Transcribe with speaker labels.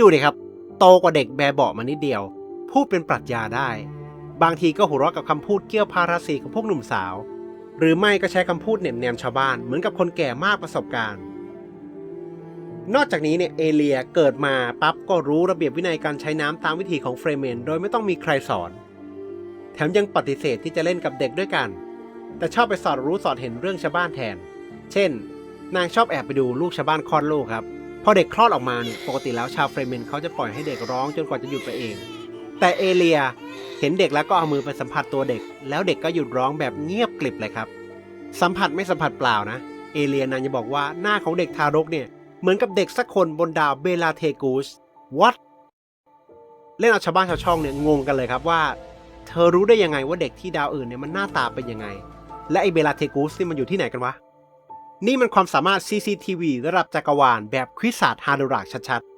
Speaker 1: ดูดิครับ โตกว่าเด็กแบบเบาะมานิดเดียว พูดเป็นปรัชญาได้ บางทีก็หัวเราะกับคำพูดเกี้ยวพาราสีของพวกหนุ่มสาว หรือไม่ก็ใช้คำพูดเหน็บแนมชาวบ้านเหมือนกับคนแก่มากประสบการณ์ นอกจากนี้เนี่ยเอเลียเกิดมาปั๊บก็รู้ระเบียบวินัยการใช้น้ำตามวิธีของเฟรเมน โดยไม่ต้องมีใครสอน แถมยังปฏิเสธที่จะเล่นกับเด็กด้วยกัน แต่ชอบไปสอดรู้สอดเห็นเรื่องชาวบ้านแทน เช่น นางชอบแอบไปดูลูกชาวบ้านคลอดลูกครับ พอเด็กคลอดออกมาเนี่ยปกติแล้วชาวเฟรเมนเขาจะปล่อยให้เด็กร้องจนกว่าจะหยุดไปเอง แต่เอเลียเห็นเด็กแล้วก็เอามือไปสัมผัสตัวเด็ก แล้วเด็กก็หยุดร้องแบบเงียบกลิบเลยครับ สัมผัสไม่สัมผัสเปล่านะ เอเลียนางจะบอกว่าหน้าของเด็กทารกเนี่ยเหมือนกับเด็กสักคนบนดาวเบลาเทกูส what เล่นเอาชาวบ้านชาวช่องเนี่ยงงกันเลยครับว่า เธอรู้ได้ยังไงว่าเด็กที่ดาวอื่นเนี่ยมันหน้าตาเป็นยังไง และไอเบลาเทกูสนี่มันอยู่ที่ไหนกันวะ นี่มันความสามารถ CCTV ระดับจักรวาลแบบควิสาดฮาร์ดรักชัดๆ